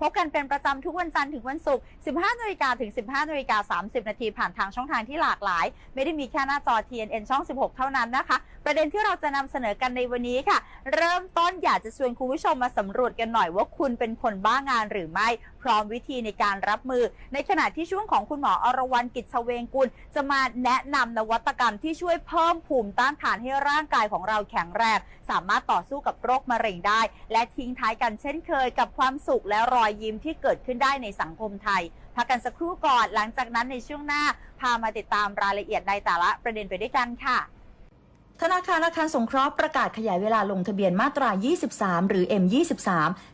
พบกันเป็นประจำทุกวันจันทร์ถึงวันศุกร์ 15นาฬิกาถึง 15นาฬิกา30 นาทีผ่านทางช่องทางที่หลากหลาย ไม่ได้มีแค่หน้าจอ TNN ช่อง 16 เท่านั้นนะคะ ประเด็นที่เราจะนำเสนอกันในวันนี้ค่ะ เริ่มต้นอยากจะชวนคุณผู้ชมมาสำรวจกันหน่อยว่าคุณเป็นคนบ้างานหรือไม่พร้อมวิธีในการรับมือ ในขณะที่ช่วงของคุณหมออรวรรณกิจเฉวงกุล จะมาแนะนำนวัตกรรมที่ช่วยเพิ่มภูมิต้านทานให้ร่างกายของเราแข็งแรง สามารถต่อสู้กับโรคมะเร็งได้ และทิ้งท้ายกันเช่นเคยกับความสุขและรอยยิ้มที่เกิดขึ้นได้ในสังคมไทยพักกันสักครู่ก่อนหลังจากนั้นในช่วงหน้าพามาติดตามรายละเอียดในแต่ละประเด็นไปด้วยกันค่ะ ธนาคารอาคารสงเคราะห์ประกาศขยายเวลาลงทะเบียนมาตรา 23 หรือ M23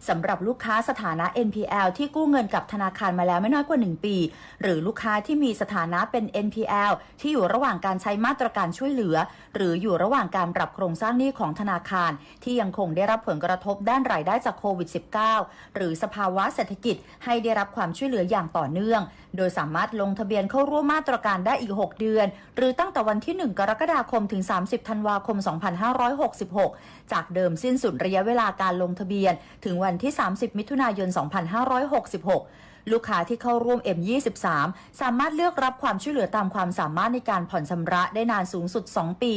สำหรับลูกค้าสถานะ NPL ที่กู้เงินกับธนาคารมาแล้วไม่น้อยกว่า 1 ปี หรือลูกค้าที่มีสถานะเป็น NPL ที่อยู่ระหว่างการใช้มาตรการช่วยเหลือ หรืออยู่ระหว่างการปรับโครงสร้างหนี้ของธนาคาร ที่ยังคงได้รับผลกระทบด้านรายได้จากโควิด -19 หรือสภาวะเศรษฐกิจให้ได้รับความช่วยเหลืออย่างต่อเนื่อง โดยสามารถลงทะเบียนเข้าร่วมมาตรการได้อีก 6 เดือน หรือตั้งแต่วันที่ 1 กรกฎาคมถึง 30ธันวาคม 2566 จากเดิมสิ้นสุดระยะเวลาการลงทะเบียน ถึงวันที่ 30 มิถุนายน 2566 ลูกค้าที่เข้าร่วม M23 สามารถเลือกรับความช่วยเหลือตามความสามารถในการผ่อนชำระได้นานสูงสุด 2 ปี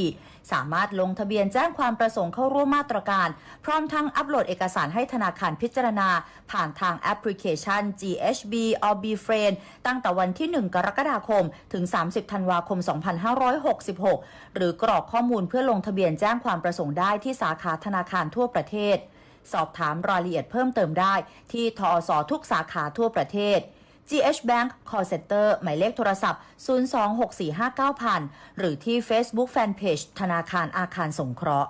สามารถลงทะเบียนแจ้งความประสงค์เข้าร่วมมาตรการ พร้อมทั้งอัปโหลดเอกสารให้ธนาคารพิจารณา ผ่านทางแอปพลิเคชัน GHB or befriend ตั้งแต่วันที่ 1 กรกฎาคม ถึง 30 ธันวาคม 2566 หรือกรอกข้อมูลเพื่อลงทะเบียนแจ้งความประสงค์ได้ที่สาขาธนาคารทั่วประเทศ สอบถามรายละเอียดเพิ่มเติมได้ ที่ทอสทุกสาขาทั่วประเทศ GH Bank Call Center หมายเลขโทรศัพท์ 026459000 หรือที่ Facebook Fanpage ธนาคารอาคารสงเคราะห์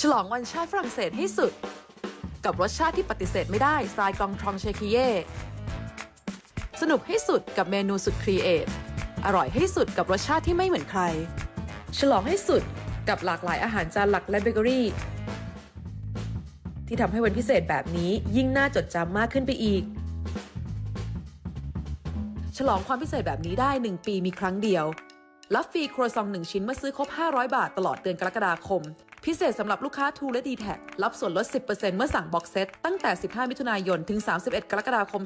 ฉลองวันชาติฝรั่งเศสให้สุด กับรสชาติที่ปฏิเสธไม่ได้สไตล์กองทรองเชคิเย่สนุกให้สุดกับเมนูสุดครีเอทอร่อยให้สุดกับรสชาติที่ไม่เหมือนใคร ฉลองให้สุดกับหลากหลายอาหารจานหลักและเบเกอรี่ที่ทำให้วันพิเศษแบบนี้ยิ่งน่าจดจำมากขึ้นไปอีก ฉลองความพิเศษแบบนี้ได้ 1 ปีมีครั้งเดียว รับฟรีครัวซอง1ชิ้นเมื่อซื้อครบ 500 บาทตลอดเดือนกรกฎาคม พิเศษสำหรับลูกค้าทูและ d t แทรับส่วนลด 10%เมื่อสั่งบ็อกเซตตั้งแต่ 15 มิถุนายน ถึง 31 กรกฎาคม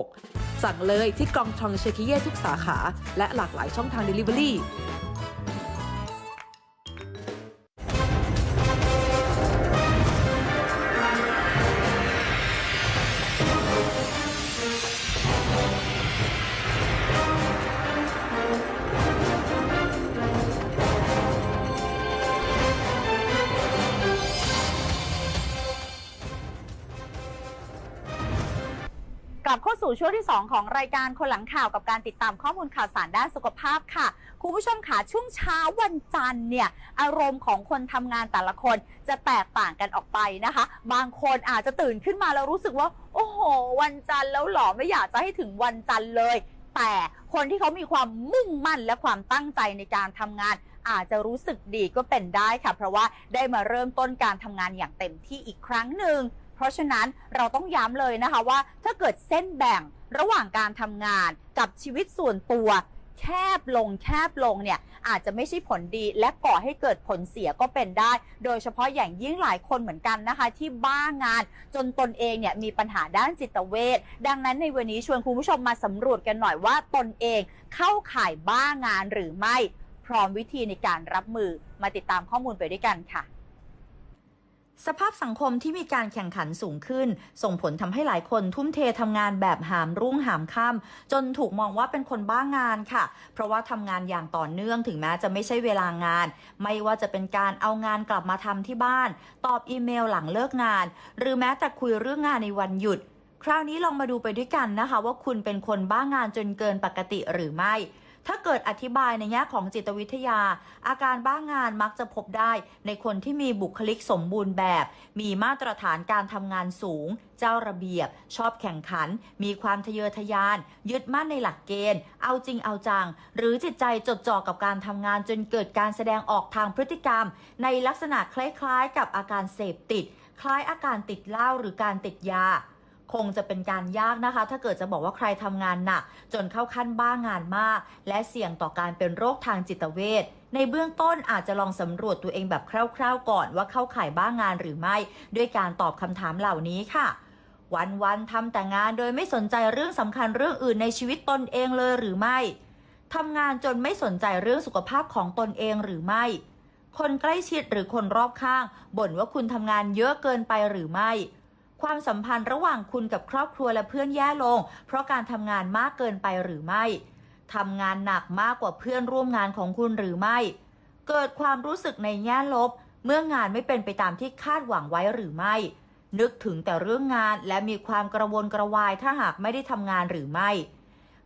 2566 สั่งเลยที่กล่องทองเชคิเย่ทุกสาขา และหลากหลายช่องทาง Delivery สู่ช่วงที่ 2 ของรายการคนหลังข่าวกับการติดตามข้อมูลข่าวสารด้านสุขภาพค่ะ คุณผู้ชมค่ะช่วงเช้าวันจันทร์เนี่ยอารมณ์ของคนทำงานแต่ละคนจะแตกต่างกันออกไปนะคะ บางคนอาจจะตื่นขึ้นมาแล้วรู้สึกว่า โอ้โห วันจันทร์แล้วหรอไม่อยากจะให้ถึงวันจันทร์เลย แต่คนที่เขามีความมุ่งมั่นและความตั้งใจในการทำงานอาจจะรู้สึกดีก็เป็นได้ค่ะ เพราะว่าได้มาเริ่มต้นการทำงานอย่างเต็มที่อีกครั้งหนึ่ง เพราะฉะนั้นเราต้องย้ำเลยนะคะว่า ถ้าเกิดเส้นแบ่งระหว่างการทำงานกับชีวิตส่วนตัวแคบลงแคบลงเนี่ยอาจจะไม่ใช่ผลดีและก่อให้เกิดผลเสียก็เป็นได้ โดยเฉพาะอย่างยิ่งหลายคนเหมือนกันนะคะ ที่บ้างานจนตนเองเนี่ยมีปัญหาด้านจิตเวชดังนั้นในวันนี้ชวนคุณผู้ชมมาสำรวจกันหน่อยว่าตนเองเข้าข่ายบ้างานหรือไม่ พร้อมวิธีในการรับมือมาติดตามข้อมูลไปด้วยกันค่ะ สภาพสังคมที่มีการแข่งขันสูงขึ้น ส่งผลทำให้หลายคนทุ่มเททำงานแบบหามรุ่งหามค่ำจนถูกมองว่าเป็นคนบ้างงานค่ะ เพราะว่าทำงานอย่างต่อเนื่องถึงแม้จะไม่ใช่เวลางาน ไม่ว่าจะเป็นการเอางานกลับมาทำที่บ้าน ตอบอีเมลหลังเลิกงาน หรือแม้แต่คุยเรื่องงานในวันหยุด คราวนี้ลองมาดูไปด้วยกันนะคะ ว่าคุณเป็นคนบ้างงานจนเกินปกติหรือไม่ ถ้าเกิดอธิบายในแง่ของจิตวิทยา อาการบ้างงานมักจะพบได้ในคนที่มีบุคลิกสมบูรณ์แบบ มีมาตรฐานการทำงานสูง เจ้าระเบียบ ชอบแข่งขัน มีความทะเยอทะยาน ยึดมั่นในหลักเกณฑ์ เอาจริงเอาจัง หรือจิตใจจดจ่อกับการทำงานจนเกิดการแสดงออกทางพฤติกรรม ในลักษณะคล้ายๆ กับอาการเสพติด คล้ายอาการติดเหล้าหรือการติดยา คงจะเป็นการยากนะคะ ถ้าเกิดจะบอกว่าใครทำงานหนัก จนเข้าขั้นบ้างงานมาก และเสี่ยงต่อการเป็นโรคทางจิตเวชในเบื้องต้นอาจจะลองสำรวจตัวเองแบบคร่าวๆ ก่อนว่าเข้าข่ายบ้างงานหรือไม่ ด้วยการตอบคำถามเหล่านี้ค่ะ วันๆทำแต่งานโดยไม่สนใจเรื่องสำคัญเรื่องอื่นในชีวิตตนเองเลยหรือไม่ทำงานจนไม่สนใจเรื่องสุขภาพของตนเองหรือไม่ คนใกล้ชิดหรือคนรอบข้างบ่นว่าคุณทำงานเยอะเกินไปหรือไม่ ความสัมพันธ์ระหว่างคุณกับครอบครัวและเพื่อนแย่ลง เพราะการทำงานมากเกินไปหรือไม่ทำงานหนักมากกว่าเพื่อนร่วมงานของคุณหรือไม่ เกิดความรู้สึกในแง่ลบ เมื่องานไม่เป็นไปตามที่คาดหวังไว้หรือไม่ นึกถึงแต่เรื่องงานและมีความกระวนกระวายถ้าหากไม่ได้ทำงานหรือไม่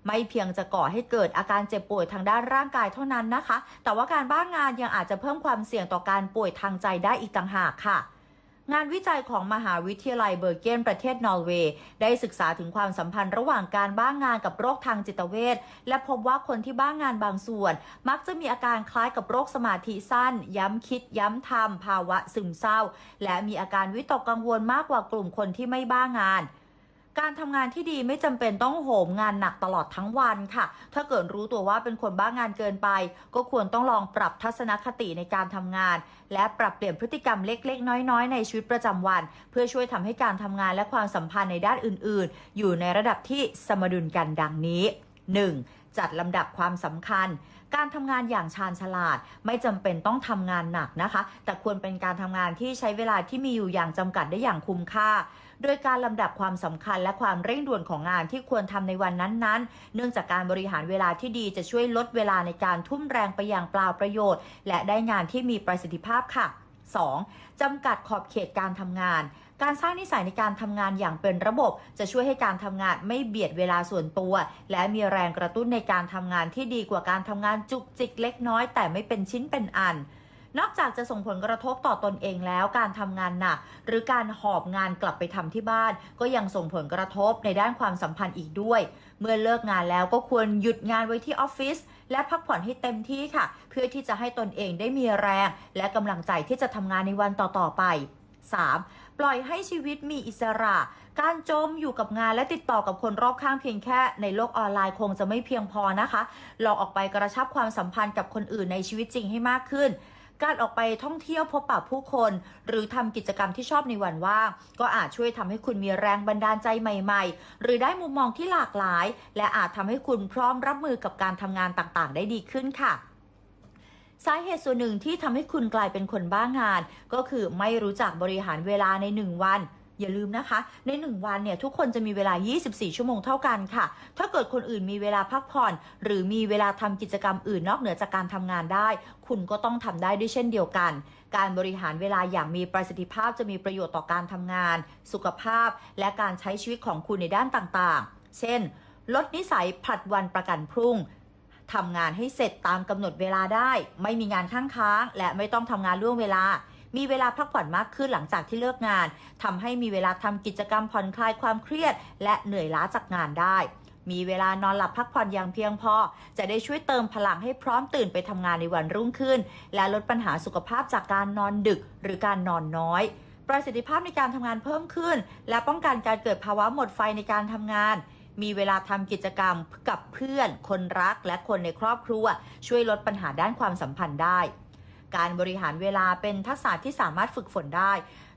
ไม่เพียงจะก่อให้เกิดอาการเจ็บป่วยทางด้านร่างกายเท่านั้นนะคะ แต่ว่าการบ้างงานยังอาจจะเพิ่มความเสี่ยงต่อการป่วยทางใจได้อีกต่างหากค่ะ งานวิจัยของมหาวิทยาลัยเบอร์เกนประเทศนอร์เวย์ ได้ศึกษาถึงความสัมพันธ์ระหว่างการบ้างงานกับโรคทางจิตเวชและพบว่าคนที่บ้างงานบางส่วน มักจะมีอาการคล้ายกับโรคสมาธิสั้น ย้ำคิด ย้ำทำภาวะซึมเศร้า และมีอาการวิตกกังวลมากกว่ากลุ่มคนที่ไม่บ้างงาน การทำงานที่ดีไม่จำเป็นต้องโหมงานหนักตลอดทั้งวันค่ะ ถ้าเกิดรู้ตัวว่าเป็นคนบ้างานเกินไป ก็ควรต้องลองปรับทัศนคติในการทำงาน และปรับเปลี่ยนพฤติกรรมเล็ก ๆ น้อย ๆ ในชีวิตประจำวัน เพื่อช่วยทำให้การทำงานและความสัมพันธ์ในด้านอื่น ๆ อยู่ในระดับที่สมดุลกันดังนี้ 1. จัดลำดับความสำคัญ การทำงานอย่างชาญฉลาด ไม่จำเป็นต้องทำงานหนักนะคะ แต่ควรเป็นการทำงานที่ใช้เวลาที่มีอยู่อย่างจำกัดได้อย่างคุ้มค่า โดยการลำดับความสำคัญและความเร่งด่วนของงานที่ควรทำในวันนั้นๆ เนื่องจากการบริหารเวลาที่ดีจะช่วยลดเวลาในการทุ่มแรงไปอย่างเปล่าประโยชน์ และได้งานที่มีประสิทธิภาพค่ะ 2. จำกัดขอบเขตการทำงานการสร้างนิสัยในการทำงานอย่างเป็นระบบ จะช่วยให้การทำงานไม่เบียดเวลาส่วนตัว และมีแรงกระตุ้นในการทำงานที่ดีกว่าการทำงานจุกจิกเล็กน้อย แต่ไม่เป็นชิ้นเป็นอัน นอกจากจะส่งผลกระทบต่อตนเองแล้วการทำงานหนัก หรือการหอบงานกลับไปทำที่บ้าน ก็ยังส่งผลกระทบในด้านความสัมพันธ์อีกด้วย เมื่อเลิกงานแล้วก็ควรหยุดงานไว้ที่ออฟฟิศและพักผ่อนให้เต็มที่ค่ะ เพื่อที่จะให้ตนเองได้มีแรง และกำลังใจที่จะทำงานในวันต่อๆไป 3. ปล่อยให้ชีวิตมีอิสระ การจมอยู่กับงานและติดต่อกับคนรอบข้างเพียงแค่ ในโลกออนไลน์คงจะไม่เพียงพอนะคะ ลองออกไปกระชับความสัมพันธ์กับคนอื่นในชีวิตจริงให้มากขึ้น การออกไปท่องเที่ยวพบปะผู้คน หรือทำกิจกรรมที่ชอบในวันว่างก็อาจช่วยทำให้คุณมีแรงบันดาลใจใหม่ ๆ หรือได้มุมมองที่หลากหลาย และอาจทำให้คุณพร้อมรับมือกับการทำงานต่างๆ ได้ดีขึ้นค่ะสาเหตุส่วนหนึ่งที่ทำให้คุณกลายเป็นคนบ้างงาน ก็คือไม่รู้จักบริหารเวลาในหนึ่งวัน อย่าลืมนะคะ ใน 1 วันเนี่ยทุกคนจะมีเวลา 24 ชั่วโมงเท่ากันค่ะ ถ้าเกิดคนอื่นมีเวลาพักผ่อน หรือมีเวลาทำกิจกรรมอื่นนอกเหนือจากการทำงานได้ คุณก็ต้องทำได้ด้วยเช่นเดียวกัน การบริหารเวลาอย่างมีประสิทธิภาพจะมีประโยชน์ต่อการทำงาน สุขภาพ และการใช้ชีวิตของคุณในด้านต่างๆ เช่น ลดนิสัยผลัดวันประกันพรุ่งทำงานให้เสร็จตามกำหนดเวลาได้ ไม่มีงานข้างค้าง และไม่ต้องทำงานล่วงเวลา มีเวลาพักผ่อนมากขึ้นหลังจากที่เลิกงานทำให้มีเวลาทำกิจกรรมผ่อนคลายความเครียด และเหนื่อยล้าจากงานได้ มีเวลานอนหลับพักผ่อนอย่างเพียงพอ จะได้ช่วยเติมพลังให้พร้อมตื่นไปทำงานในวันรุ่งขึ้น และลดปัญหาสุขภาพจากการนอนดึกหรือการนอนน้อย ประสิทธิภาพในการทำงานเพิ่มขึ้น และป้องกันการเกิดภาวะหมดไฟในการทำงานมีเวลาทำกิจกรรมกับเพื่อน คนรักและคนในครอบครัว ช่วยลดปัญหาด้านความสัมพันธ์ได้ การบริหารเวลาเป็นทักษะที่สามารถฝึกฝนได้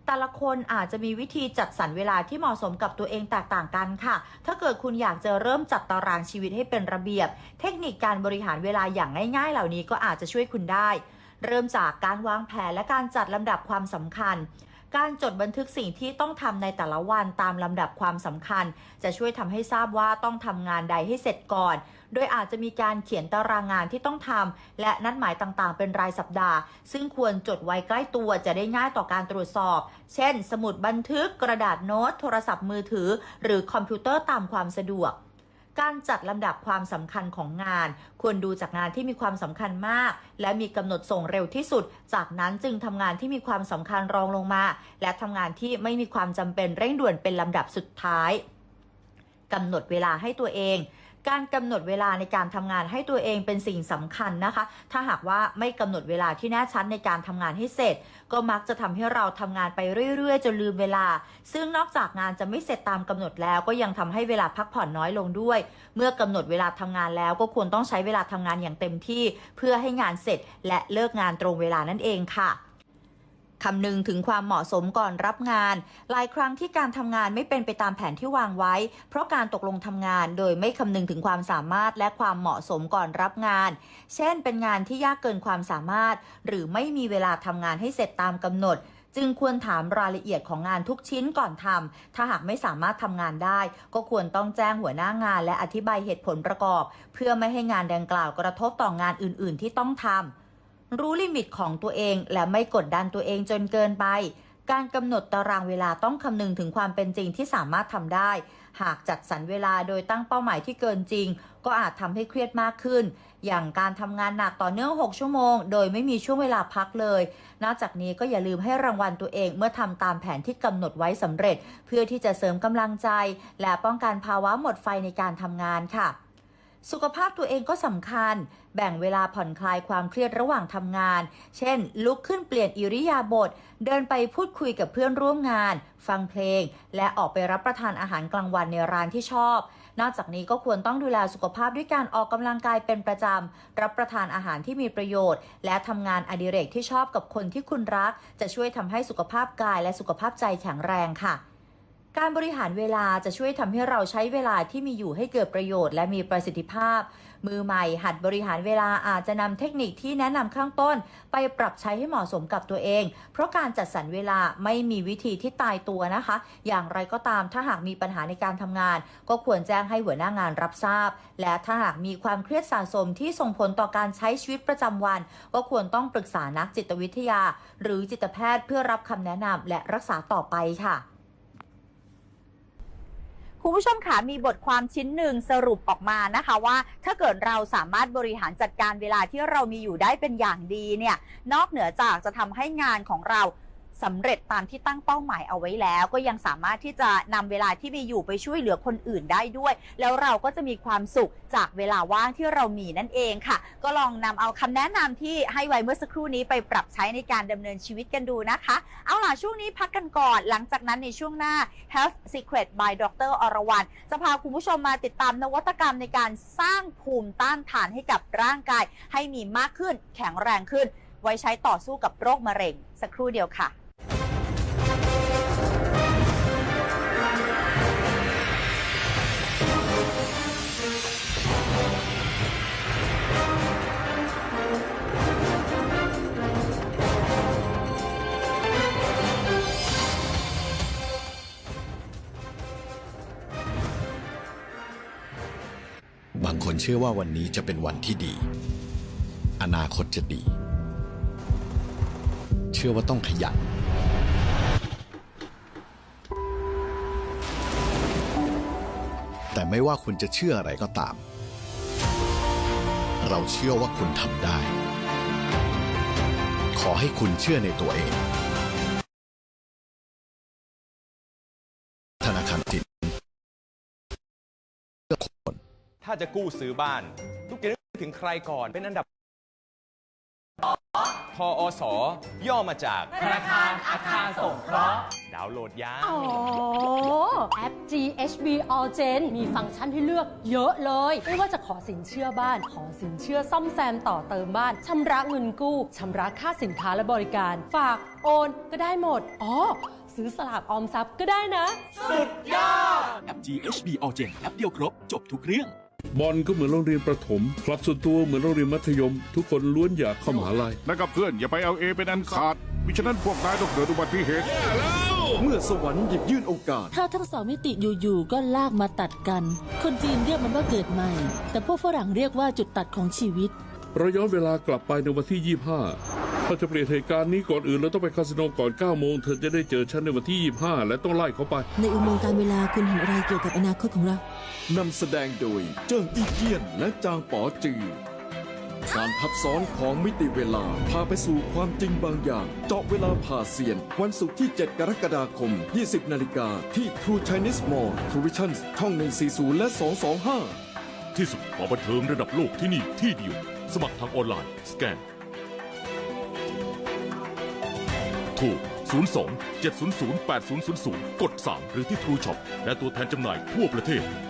แต่ละคนอาจจะมีวิธีจัดสรรเวลาที่เหมาะสมกับตัวเองแตกต่างกันค่ะ ถ้าเกิดคุณอยากจะเริ่มจัดตารางชีวิตให้เป็นระเบียบ เทคนิคการบริหารเวลาอย่างง่าย ๆ เหล่านี้ก็อาจจะช่วยคุณได้ เริ่มจากการวางแผนและการจัดลำดับความสำคัญ การจดบันทึกสิ่งที่ต้องทำในแต่ละวันตามลำดับความสำคัญ จะช่วยทำให้ทราบว่าต้องทำงานใดให้เสร็จก่อน โดยอาจจะมีการเขียนตารางงานที่ต้องทำและนัดหมายต่างๆ เป็นรายสัปดาห์ ซึ่งควรจดไว้ใกล้ตัวจะได้ง่ายต่อการตรวจสอบ เช่น สมุดบันทึกกระดาษโน้ต โทรศัพท์มือถือ หรือคอมพิวเตอร์ตามความสะดวกการจัดลำดับความสำคัญของงาน ควรดูจากงานที่มีความสำคัญมาก และมีกำหนดส่งเร็วที่สุด จากนั้นจึงทำงานที่มีความสำคัญรองลงมา และทำงานที่ไม่มีความจำเป็นเร่งด่วนเป็นลำดับสุดท้ายกำหนดเวลาให้ตัวเอง การกำหนดเวลาในการทำงานให้ตัวเองเป็นสิ่งสำคัญนะคะ ถ้าหากว่าไม่กำหนดเวลาที่แน่ชัดในการทำงานให้เสร็จ ก็มักจะทำให้เราทำงานไปเรื่อยๆจนลืมเวลา ซึ่งนอกจากงานจะไม่เสร็จตามกำหนดแล้ว ก็ยังทำให้เวลาพักผ่อนน้อยลงด้วย เมื่อกำหนดเวลาทำงานแล้วก็ควรต้องใช้เวลาทำงานอย่างเต็มที่ เพื่อให้งานเสร็จและเลิกงานตรงเวลานั่นเองค่ะ คำนึงถึงความเหมาะสมก่อนรับงาน หลายครั้งที่การทำงานไม่เป็นไปตามแผนที่วางไว้ เพราะการตกลงทำงานโดยไม่คำนึงถึงความสามารถและความเหมาะสมก่อนรับงาน เช่น เป็นงานที่ยากเกินความสามารถ หรือไม่มีเวลาทำงานให้เสร็จตามกำหนด จึงควรถามรายละเอียดของงานทุกชิ้นก่อนทำถ้าหากไม่สามารถทำงานได้ ก็ควรต้องแจ้งหัวหน้างาน และอธิบายเหตุผลประกอบ เพื่อไม่ให้งานดังกล่าวกระทบต่องานอื่น ๆ ที่ต้องทำ รู้ลิมิตของตัวเอง และไม่กดดันตัวเองจนเกินไป การกำหนดตารางเวลาต้องคำนึงถึงความเป็นจริงที่สามารถทำได้ หากจัดสรรเวลาโดยตั้งเป้าหมายที่เกินจริง ก็อาจทำให้เครียดมากขึ้น อย่างการทำงานหนักต่อเนื่อง 6 ชั่วโมง โดยไม่มีช่วงเวลาพักเลย นอกจากนี้ก็อย่าลืมให้รางวัลตัวเองเมื่อทำตามแผนที่กำหนดไว้สำเร็จ เพื่อที่จะเสริมกำลังใจ และป้องกันภาวะหมดไฟในการทำงานค่ะ สุขภาพตัวเองก็สำคัญ แบ่งเวลาผ่อนคลายความเครียดระหว่างทำงาน เช่น ลุกขึ้นเปลี่ยนอิริยาบถ เดินไปพูดคุยกับเพื่อนร่วมงาน ฟังเพลง และออกไปรับประทานอาหารกลางวันในร้านที่ชอบ นอกจากนี้ก็ควรต้องดูแลสุขภาพด้วยการออกกำลังกายเป็นประจำ รับประทานอาหารที่มีประโยชน์ และทำงานอดิเรกที่ชอบกับคนที่คุณรัก จะช่วยทำให้สุขภาพกายและสุขภาพใจแข็งแรงค่ะ การบริหารเวลาจะช่วยทำให้เราใช้เวลาที่มีอยู่ให้เกิดประโยชน์และมีประสิทธิภาพ มือใหม่หัดบริหารเวลาอาจจะนำเทคนิคที่แนะนำข้างต้น ไปปรับใช้ให้เหมาะสมกับตัวเอง เพราะการจัดสรรเวลาไม่มีวิธีที่ตายตัวนะคะ อย่างไรก็ตามถ้าหากมีปัญหาในการทำงาน ก็ควรแจ้งให้หัวหน้างานรับทราบ และถ้าหากมีความเครียดสะสมที่ส่งผลต่อการใช้ชีวิตประจำวัน ก็ควรต้องปรึกษานักจิตวิทยา หรือจิตแพทย์เพื่อรับคำแนะนำและรักษาต่อไปค่ะ คุณผู้ชมค่ะมีบทความชิ้นหนึ่งสรุปออกมานะคะว่า ถ้าเกิดเราสามารถบริหารจัดการเวลาที่เรามีอยู่ได้เป็นอย่างดีเนี่ยนอกเหนือจากจะทำให้งานของเรา สำเร็จตามที่ตั้งเป้าหมายเอาไว้แล้ว ก็ยังสามารถที่จะนำเวลาที่มีอยู่ไปช่วยเหลือคนอื่นได้ด้วย แล้วเราก็จะมีความสุขจากเวลาว่างที่เรามีนั่นเองค่ะ ก็ลองนำเอาคำแนะนำที่ให้ไว้เมื่อสักครู่นี้ไปปรับใช้ในการดำเนินชีวิตกันดูนะคะ เอาล่ะช่วงนี้พักกันก่อน หลังจากนั้นในช่วงหน้า Health Secret by ดรอรวรรณจะพาคุณผู้ชมมาติดตามนวัตกรรมในการสร้างภูมิต้านทานให้กับร่างกาย ให้มีมากขึ้นแข็งแรงขึ้น ไว้ใช้ต่อสู้กับโรคมะเร็ง สักครู่เดียวค่ะ เชื่อว่าวันนี้จะเป็นวันที่ดี อนาคตจะดี เชื่อว่าต้องขยันแต่ไม่ว่าคุณจะเชื่ออะไรก็ตาม เราเชื่อว่าคุณทำได้ ขอให้คุณเชื่อในตัวเอง ถ้าจะกู้ซื้อบ้านทุกคนจะนึกถึงใครก่อนเป็นอันดับทอสย่อมาจากธนาคารอาคารสงเคราะห์ดาวน์โหลดยาอ๋อแอป GHB All Gen มีฟังก์ชันให้เลือกเยอะเลย ไม่ว่าจะขอสินเชื่อบ้าน ขอสินเชื่อซ่อมแซมต่อเติมบ้าน ชำระเงินกู้ชำระค่าสินค้าและบริการ ฝากโอนก็ได้หมด อ๋อ ซื้อสลากออมทรัพย์ก็ได้นะแอป GHB All Gen แอปเดียวครบ จบทุกเรื่อง บอลก็เหมือนโรงเรียนประถมคลับส่วนตัวเหมือนโรงเรียนมัธยม ทุกคนล้วนอยากเข้ามหาลัย แล้วกับเพื่อนอย่าไปเอาเอเป็นอันขาดมิฉะนั้นพวกนายต้องเกิดอุบัติเหตุเมื่อสวรรค์หยิบยื่นโอกาส ถ้าทั้งสองมิติอยู่ๆก็ลากมาตัดกัน คนจีนเรียกมันว่าเกิดใหม่ แต่พวกฝรั่งเรียกว่าจุดตัดของชีวิต เราย้อนเวลากลับไปในวันที่ 25 ถ้าจะเปลี่ยนเหตุการณ์นี้ก่อนอื่นเราต้องไปคาสิโนก่อน9โมงเธอจะได้เจอฉันในวันที่ 25 และต้องไล่เขาไป ในอุโมงค์การเวลาคุณเห็นอะไรเกี่ยวกับอนาคตของเรา นำแสดงโดยเจิ้งอีเกียนและจางป๋อจือ การทับซ้อนของมิติเวลาพาไปสู่ความจริงบางอย่าง เจาะเวลาผ่าเสียน วันศุกร์ที่ 7 กรกฎาคม 20 นาฬิกาที่ True Chinese Mall True Vision ช่อง 140 และ 225 ที่สุดของบันเทิงระดับโลกที่นี่ที่เดียว สมัครทางออนไลน์สแกน ถูก 02 700 8000 กด 3 หรือที่ True Shop และตัวแทนจำหน่ายทั่วประเทศ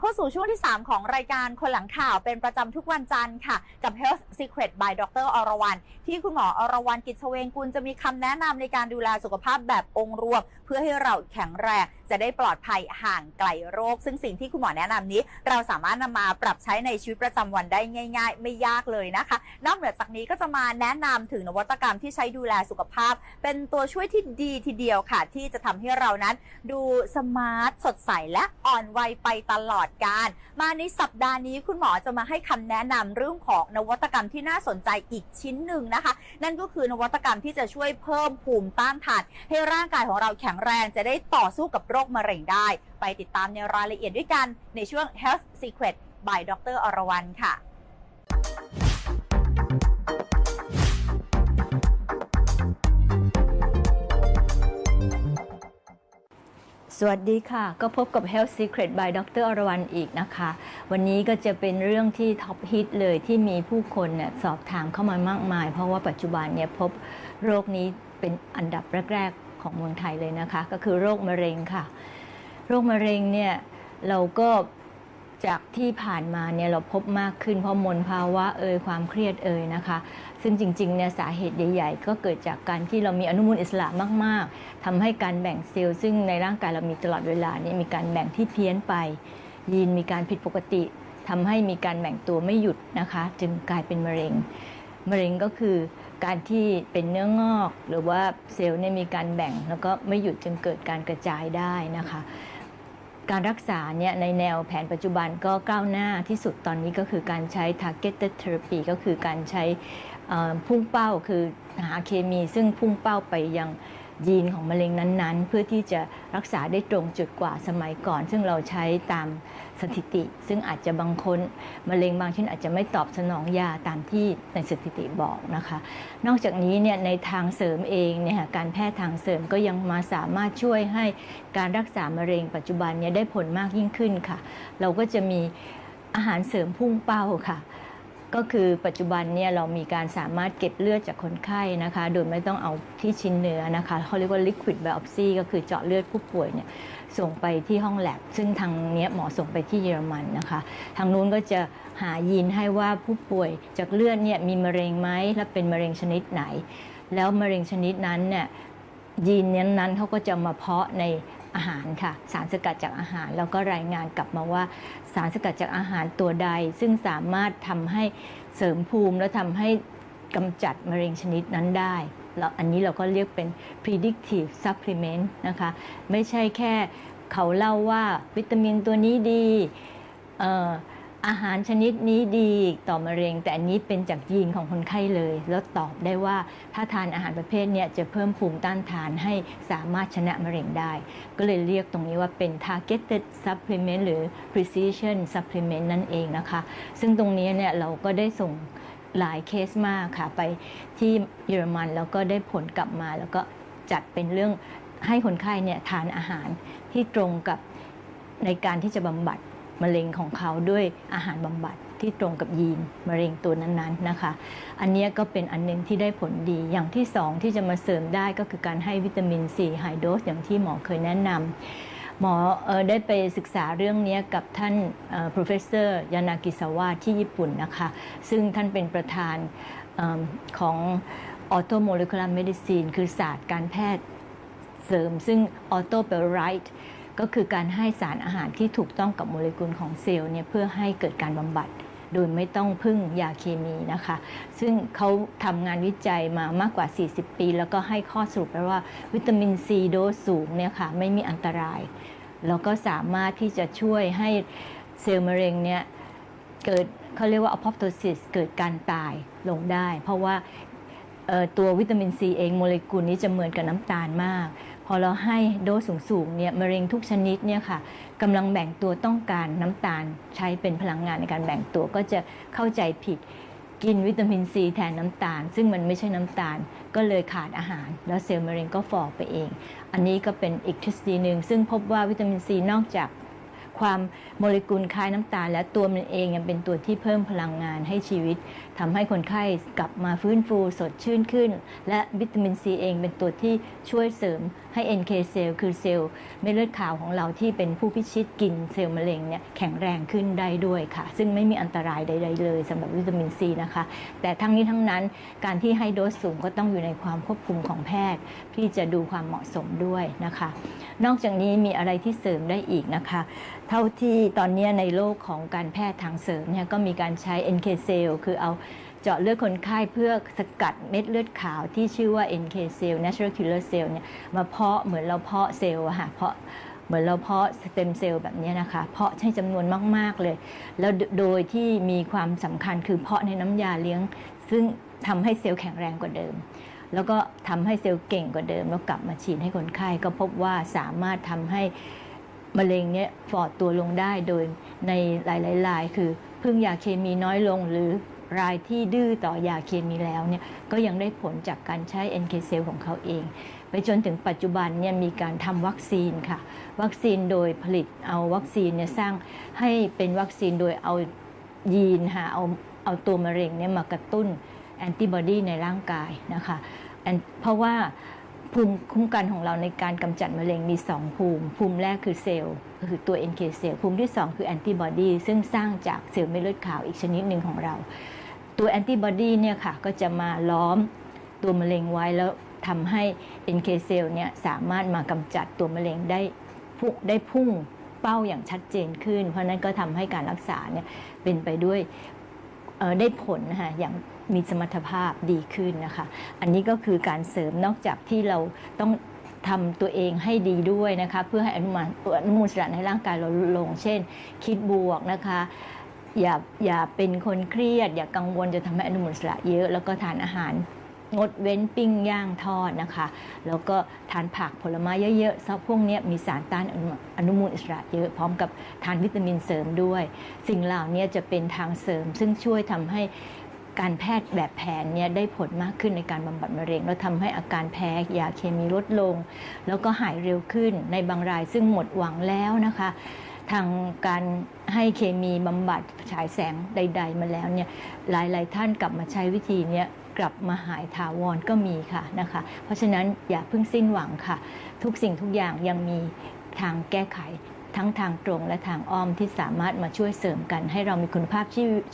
เข้าสู่ช่วงที่ 3 ของรายการคนหลังข่าวเป็นประจำทุกวันจันทร์ค่ะ กับ Health Secret by ดรอรวรรณที่คุณหมออรวรรณกิจเชเวงกุลจะมีคำแนะนำในการดูแลสุขภาพแบบองค์รวม เพื่อให้เราแข็งแรงจะได้ปลอดภัยห่างไกลโรค ซึ่งสิ่งที่คุณหมอแนะนำนี้ เราสามารถนำมาปรับใช้ในชีวิตประจำวันได้ง่าย ๆ ไม่ยากเลยนะคะ นอกเหนือจากนี้ก็จะมาแนะนำถึงนวัตกรรมที่ใช้ดูแลสุขภาพ เป็นตัวช่วยที่ดีทีเดียวค่ะ ที่จะทำให้เรานั้น ดูสมาร์ทสดใสและอ่อนวัยไปตลอดการ มาในสัปดาห์นี้คุณหมอจะมาให้คำแนะนำเรื่องของนวัตกรรมที่น่าสนใจอีกชิ้นหนึ่งนะคะ นั่นก็คือนวัตกรรมที่จะช่วยเพิ่มภูมิต้านทานให้ร่างกายของเราแข็งแรงจะได้ต่อสู้กับโรคมะเร็งได้ ไปติดตามในรายละเอียดด้วยกันในช่วง Health Secret by ดรอรวรรณค่ะ สวัสดีค่ะ ก็พบกับ Health Secret by ดรอรวรรณอีกนะคะ วันนี้ก็จะเป็นเรื่องที่ท็อปฮิตเลยที่มีผู้คนเนี่ยสอบถามเข้ามามากมาย เพราะว่าปัจจุบันเนี่ยพบโรคนี้เป็นอันดับแรกๆของเมืองไทยเลยนะคะ ก็คือโรคมะเร็งค่ะ โรคมะเร็งเนี่ยเราก็จากที่ผ่านมาเนี่ยเราพบมากขึ้นเพราะมลภาวะเอ่ยความเครียดเอ่ยนะคะ ซึ่งจริงๆเนี่ยสาเหตุใหญ่ๆ ก็เกิดจากการที่เรามีอนุมูลอิสระมากๆทำให้การแบ่งเซลล์ซึ่งในร่างกายเรามีตลอดเวลานี่มีการแบ่งที่เพี้ยนไป ยีนมีการผิดปกติทำให้มีการแบ่งตัวไม่หยุดนะคะ จึงกลายเป็นมะเร็ง มะเร็งก็คือการที่เป็นเนื้องอก หรือว่าเซลล์เนี่ยมีการแบ่งแล้วก็ไม่หยุดจึงเกิดการกระจายได้นะคะการรักษาเนี่ยในแนวแผนปัจจุบันก็ก้าวหน้าที่สุดตอนนี้ก็คือการใช้ targeted therapy ก็คือการใช้ พุ่งเป้าคือหาเคมีซึ่งพุ่งเป้าไปยังยีนของมะเร็งนั้นๆ เพื่อที่จะรักษาได้ตรงจุดกว่าสมัยก่อน ซึ่งเราใช้ตามสถิติ ซึ่งอาจจะบางคนมะเร็งบางชนิดอาจจะไม่ตอบสนองยาตามที่ในสถิติบอกนะคะ นอกจากนี้เนี่ยในทางเสริมเองเนี่ยการแพทย์ทางเสริมก็ยังมาสามารถช่วยให้การรักษามะเร็งปัจจุบันเนี่ยได้ผลมากยิ่งขึ้นค่ะ เราก็จะมีอาหารเสริมพุ่งเป้าค่ะ ก็คือปัจจุบันเนี่ยเรามีการสามารถเก็บเลือดจากคนไข้นะคะ โดยไม่ต้องเอาที่ชิ้นเนื้อนะคะเขาเรียกว่า liquid biopsy ก็คือเจาะเลือดผู้ป่วยเนี่ยส่งไปที่ห้องแลบซึ่งทางเนี้ยหมอส่งไปที่เยอรมันนะคะ ทางนู้นก็จะหายีนให้ว่าผู้ป่วยจากเลือดเนี่ยมีมะเร็งไหมและเป็นมะเร็งชนิดไหน แล้วมะเร็งชนิดนั้นเนี่ยยีนนั้นเขาก็จะมาเพาะใน อาหารค่ะ สารสกัดจากอาหารแล้วก็รายงานกลับมาว่า สารสกัดจากอาหารตัวใด ซึ่งสามารถทำให้เสริมภูมิ และทำให้กำจัดมะเร็งชนิดนั้นได้แล้วอันนี้เราก็เรียกเป็น predictive supplement นะคะ ไม่ใช่แค่เขาเล่าว่าวิตามินตัวนี้ดีเอ่อ อาหารชนิดนี้ดีต่อมะเร็ง แต่อันนี้เป็นจากยีนของคนไข้เลย แล้วตอบได้ว่าถ้าทานอาหารประเภทเนี้ยจะเพิ่มภูมิต้านทานให้สามารถชนะมะเร็งได้ ก็เลยเรียกตรงนี้ว่าเป็น targeted supplement หรือ precision supplement นั่นเองนะคะ ซึ่งตรงนี้เนี่ยเราก็ได้ส่งหลายเคสมากค่ะไปที่เยอรมันแล้วก็ได้ผลกลับมา แล้วก็จัดเป็นเรื่องให้คนไข้เนี่ยทานอาหารที่ตรงกับในการที่จะบำบัด มะเร็งของเขาด้วยอาหารบำบัดที่ตรงกับยีนมะเร็งตัวนั้นๆนะคะ อันนี้ก็เป็นอันหนึงที่ได้ผลดี อย่างที่สองที่จะมาเสริมได้ก็คือการให้วิตามินซีไฮโดสอย่างที่หมอเคยแนะนำหมอออได้ไปศึกษาเรื่องนี้กับท่าน professor ยานากิสาวะที่ญี่ปุ่นนะคะ ซึ่งท่านเป็นประธานเอของ auto molecular medicine คือศาสตร์การแพทย์เสริม ซึ่ง auto แปลว่า right ก็คือการให้สารอาหารที่ถูกต้องกับโมเลกุลของเซลล์เนี่ยเพื่อให้เกิดการบำบัดโดยไม่ต้องพึ่งยาเคมีนะคะ ซึ่งเขาทำงานวิจัยมามากกว่า 40 ปี แล้วก็ให้ข้อสรุปไว้วว่าวิตามินซีโดสสูงเนี่ยค่ะไม่มีอันตราย แล้วก็สามารถที่จะช่วยให้เซลล์มะเร็งเนี่ยเกิดเขาเรียกว่า apoptosis เกิดการตายลงได้ เพราะว่าตัววิตามินซีเองโมเลกุลนี้จะเหมือนกับน้ำตาลมาก พอเราให้โดสสูงๆเนี่ยมะเร็งทุกชนิดเนี่ยค่ะกำลังแบ่งตัวต้องการน้ำตาลใช้เป็นพลังงานในการแบ่งตัวก็จะเข้าใจผิดกินวิตามินซีแทนน้ำตาล ซึ่งมันไม่ใช่น้ำตาล ก็เลยขาดอาหาร แล้วเซลล์มะเร็งก็ฝ่อไปเอง อันนี้ก็เป็นอีกทฤษฎีหนึ่งซึ่งพบว่าวิตามินซีนอกจาก ความโมเลกุลคล้ายน้ำตาล และตัวมันเองยังเป็นตัวที่เพิ่มพลังงานให้ชีวิตทำให้คนไข้กลับมาฟื้นฟูสดชื่นขึ้น และวิตามินซีเองเป็นตัวที่ช่วยเสริมให้ NK เซลล์คือเซลล์เม็ดเลือดขาวของเราที่เป็นผู้พิชิตกินเซลล์มะเร็งเนี่ยแข็งแรงขึ้นได้ด้วยค่ะ ซึ่งไม่มีอันตรายใด ๆ เลยสำหรับวิตามินซีนะคะ แต่ทั้งนี้ทั้งนั้นการที่ให้โดสสูงก็ต้องอยู่ในความควบคุมของแพทย์ ที่จะดูความเหมาะสมด้วยนะคะ นอกจากนี้มีอะไรที่เสริมได้อีกนะคะเท่าที่ตอนนี้ในโลกของการแพทย์ทางเสริมเนี่ยก็มีการใช้ NK เซลล์คือเอาเจาะเลือดคนไข้เพื่อสกัดเม็ดเลือดขาวที่ชื่อว่า NK เซลล์ natural killer cell เนี่ยมาเพาะเหมือนเราเพาะเซลล์อะค่ะเพาะเหมือนเราเพาะสเต็มเซลล์แบบนี้นะคะ เพาะให้จำนวนมาก ๆ เลย แล้วโดยที่มีความสำคัญคือเพาะในน้ำยาเลี้ยง ซึ่งทำให้เซลล์แข็งแรงกว่าเดิม แล้วก็ทำให้เซลล์เก่งกว่าเดิม แล้วกลับมาฉีดให้คนไข้ก็พบว่าสามารถทำให้ มะเร็งเนี้ยฟอดตัวลงได้โดยในหลายๆรายคือพึ่งยาเคมีน้อยลงหรือรายที่ดื้อต่อยาเคมีแล้วเนี่ยก็ยังได้ผลจากการใช้ NK เซลล์ของเขาเอง ไปจนถึงปัจจุบันเนี่ยมีการทำวัคซีนค่ะ วัคซีนโดยผลิตเอาวัคซีนเนี่ยสร้างให้เป็นวัคซีนโดยเอายีนค่ะเอาเอาตัวมะเร็งเนี่ยมากระตุ้นแอนติบอดีในร่างกายนะคะ เพราะว่า ภูมิคุ้มกันของเราในการกำจัดมะเร็งมี 2 ภูมิ ภูมิแรกคือเซลล์ก็คือตัว NK เซลล์ภูมิที่ 2 คือแอนติบอดีซึ่งสร้างจากเซลล์เม็ดเลือดขาวอีกชนิดหนึ่งของเรา ตัวแอนติบอดีเนี่ยค่ะก็จะมาล้อมตัวมะเร็งไว้แล้วทำให้ NK เซลล์เนี่ยสามารถมากำจัดตัวมะเร็งได้พุ่งได้พุ่งเป้าอย่างชัดเจนขึ้น เพราะนั้นก็ทำให้การรักษาเนี่ยเป็นไปด้วยได้ผลนะคะอย่าง มีสมรรถภาพดีขึ้นนะคะ อันนี้ก็คือการเสริมนอกจากที่เราต้องทำตัวเองให้ดีด้วยนะคะ เพื่อให้อนุมูลอนุมูลอิสระในร่างกายเราลดลง เช่น คิดบวกนะคะอย่าอย่าเป็นคนเครียด อย่ากังวลจะทำให้อนุมูลอิสระเยอะ แล้วก็ทานอาหารงดเว้นปิ้งย่างทอดนะคะ แล้วก็ทานผักผลไม้เยอะๆซะพวกนี้มีสารต้านอนุอนุมูลอิสระเยอะพร้อมกับทานวิตามินเสริมด้วย สิ่งเหล่านี้จะเป็นทางเสริม ซึ่งช่วยทำให้ การแพทย์แบบแผนเนี่ยได้ผลมากขึ้นในการบำบัดมะเร็ง แล้วทำให้อาการแพ้ยาเคมีลดลง แล้วก็หายเร็วขึ้นในบางรายซึ่งหมดหวังแล้วนะคะ ทางการให้เคมีบำบัดฉายแสงใด ๆ มาแล้วเนี่ยหลายๆ ท่านกลับมาใช้วิธีเนี้ยกลับมาหายถาวรก็มีค่ะนะคะ เพราะฉะนั้นอย่าเพิ่งสิ้นหวังค่ะ ทุกสิ่งทุกอย่างยังมีทางแก้ไข ทั้งทางตรงและทางอ้อมที่สามารถมาช่วยเสริมกัน ให้เรามีคุณภาพ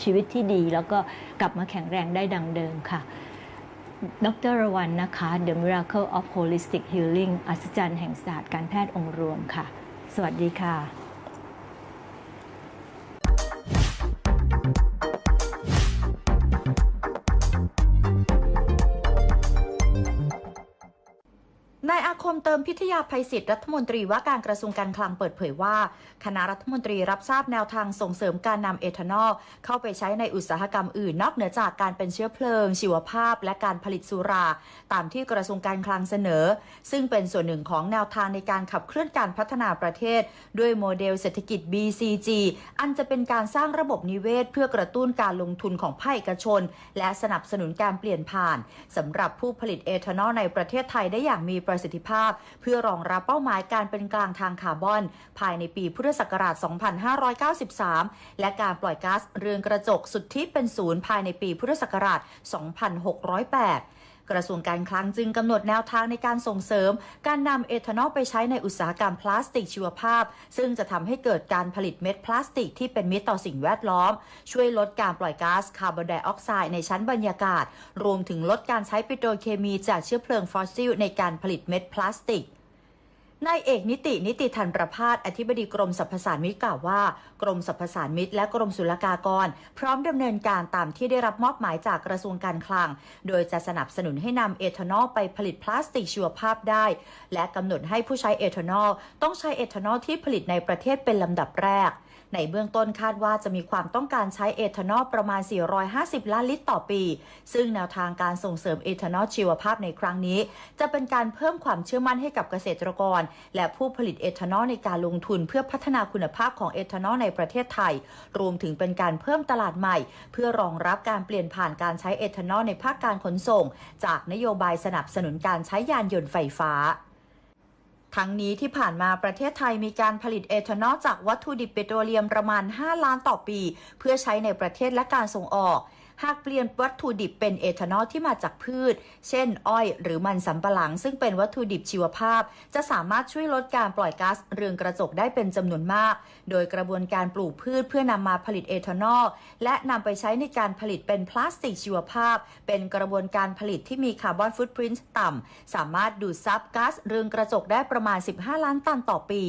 ชีวิตที่ดี แล้วก็กลับมาแข็งแรงได้ดังเดิมค่ะดรรวันนะคะ The Miracle of Holistic Healing อัศจรรย์แห่งศาสตร์การแพทย์องค์รวมค่ะ สวัสดีค่ะายอาคมเติมพิทยาภัยศิษย์รัฐมนตรีว่าการกระทรวงการคลังเปิดเผยว่า คณะรัฐมนตรีรับทราบแนวทางส่งเสริมการนำเอทานอล เข้าไปใช้ในอุตสาหกรรมอื่นนอกเหนือจากการเป็นเชื้อเพลิง ชีวภาพ และการผลิตสุรา ตามที่กระทรวงการคลังเสนอ ซึ่งเป็นส่วนหนึ่งของแนวทางในการขับเคลื่อนการพัฒนาประเทศ ด้วยโมเดลเศรษฐกิจ BCG อันจะเป็นการสร้างระบบนิเวศ เพื่อกระตุ้นการลงทุนของภาคเอกชน และสนับสนุนการเปลี่ยนผ่านสำหรับผู้ผลิตเอทานอลในประเทศไทยได้อย่างมีประสิทธิภาพ เพื่อรองรับเป้าหมายการเป็นกลางทางคาร์บอน ภายในปีพุทธศักราช 2593 และการปล่อยก๊าซเรือนกระจกสุทธิเป็นศูนย์ภายในปีพุทธศักราช 2608 กระทรวงการคลังจึงกำหนดแนวทางในการส่งเสริม การนำเอทานอลไปใช้ในอุตสาหกรรมพลาสติกชีวภาพ ซึ่งจะทำให้เกิดการผลิตเม็ดพลาสติกที่เป็นมิตรต่อสิ่งแวดล้อม ช่วยลดการปล่อยก๊าซคาร์บอนไดออกไซด์ในชั้นบรรยากาศ รวมถึงลดการใช้ปิโตรเคมีจากเชื้อเพลิงฟอสซิลในการผลิตเม็ดพลาสติก นายเอกนิตินิติธันประพาสอธิบดีกรมสรรพสานมิตรกล่าวว่า กรมสรรพสานมิตร และกรมศุลกากร พร้อมดำเนินการตามที่ได้รับมอบหมายจากกระทรวงการคลัง โดยจะสนับสนุนให้นำเอทานอลไปผลิตพลาสติกชีวภาพได้ และกำหนดให้ผู้ใช้เอทานอลต้องใช้เอทานอลที่ผลิตในประเทศเป็นลำดับแรก ในเบื้องต้นคาดว่าจะมีความต้องการใช้เอทานอลประมาณ 450 ล้านลิตรต่อปี ซึ่งแนวทางการส่งเสริมเอทานอลชีวภาพในครั้งนี้ จะเป็นการเพิ่มความเชื่อมั่นให้กับเกษตรกร และผู้ผลิตเอทานอลในการลงทุนเพื่อพัฒนาคุณภาพของเอทานอลในประเทศไทย รวมถึงเป็นการเพิ่มตลาดใหม่ เพื่อรองรับการเปลี่ยนผ่านการใช้เอทานอลในภาคการขนส่ง จากนโยบายสนับสนุนการใช้ยานยนต์ไฟฟ้า ทั้งนี้ที่ผ่านมาประเทศไทยมีการผลิตเอทานอลจากวัตถุดิบเปโตรเลียมประมาณ 5 ล้านต่อปี เพื่อใช้ในประเทศและการส่งออก หากเปลี่ยนวัตถุดิบเป็นเอทานอลที่มาจากพืช เช่น อ้อยหรือมันสำปะหลัง ซึ่งเป็นวัตถุดิบชีวภาพ จะสามารถช่วยลดการปล่อยก๊าซเรือนกระจกได้เป็นจำนวนมาก โดยกระบวนการปลูกพืชเพื่อนำมาผลิตเอทานอลและนำไปใช้ในการผลิตเป็นพลาสติกชีวภาพ เป็นกระบวนการผลิตที่มีคาร์บอนฟุตพริ้นต์ต่ำสามารถดูดซับก๊าซเรือนกระจกได้ประมาณ 15 ล้านตันต่อปี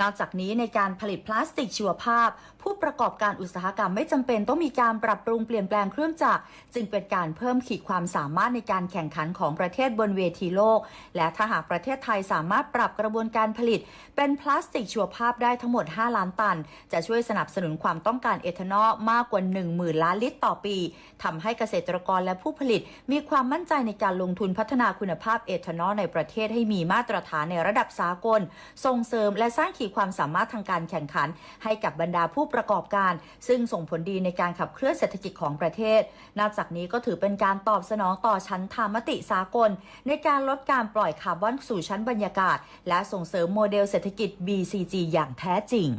นอกจากนี้ในการผลิตพลาสติกชีวภาพ ผู้ประกอบการอุตสาหกรรมไม่จำเป็นต้องมีการปรับปรุงเปลี่ยนแปลงเครื่องจักรจึงเป็นการเพิ่มขีดความสามารถในการแข่งขันของประเทศบนเวทีโลก และถ้าหากประเทศไทยสามารถปรับกระบวนการผลิต เป็นพลาสติกชีวภาพได้ทั้งหมด 5 ล้านตัน จะช่วยสนับสนุนความต้องการเอทานอลมากกว่า 10,000 ล้านลิตรต่อปีทำให้เกษตรกรและผู้ผลิต มีความมั่นใจในการลงทุนพัฒนาคุณภาพเอทานอลในประเทศให้มีมาตรฐานในระดับสากล ส่งเสริมและสร้างขีดความสามารถทางการแข่งขัน ให้กับบรรดาผู้ประกอบการ ซึ่งส่งผลดีในการขับเคลื่อนเศรษฐกิจของประเทศ นอกจากนี้ก็ถือเป็นการตอบสนองต่อชั้นธามติสากล ในการลดการปล่อยคาร์บอนสู่ชั้นบรรยากาศ และส่งเสริมโมเดลเศรษฐกิจ BCG อย่างแท้จริง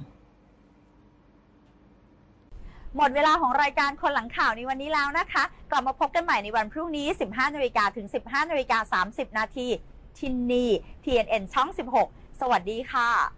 หมดเวลาของรายการคนหลังข่าวในวันนี้แล้วนะคะ กลับมาพบกันใหม่ในวันพรุ่งนี้ 15นาฬิกาถึง 15นาฬิกา30 นาทีที่นี่ TNN ช่อง 16 สวัสดีค่ะ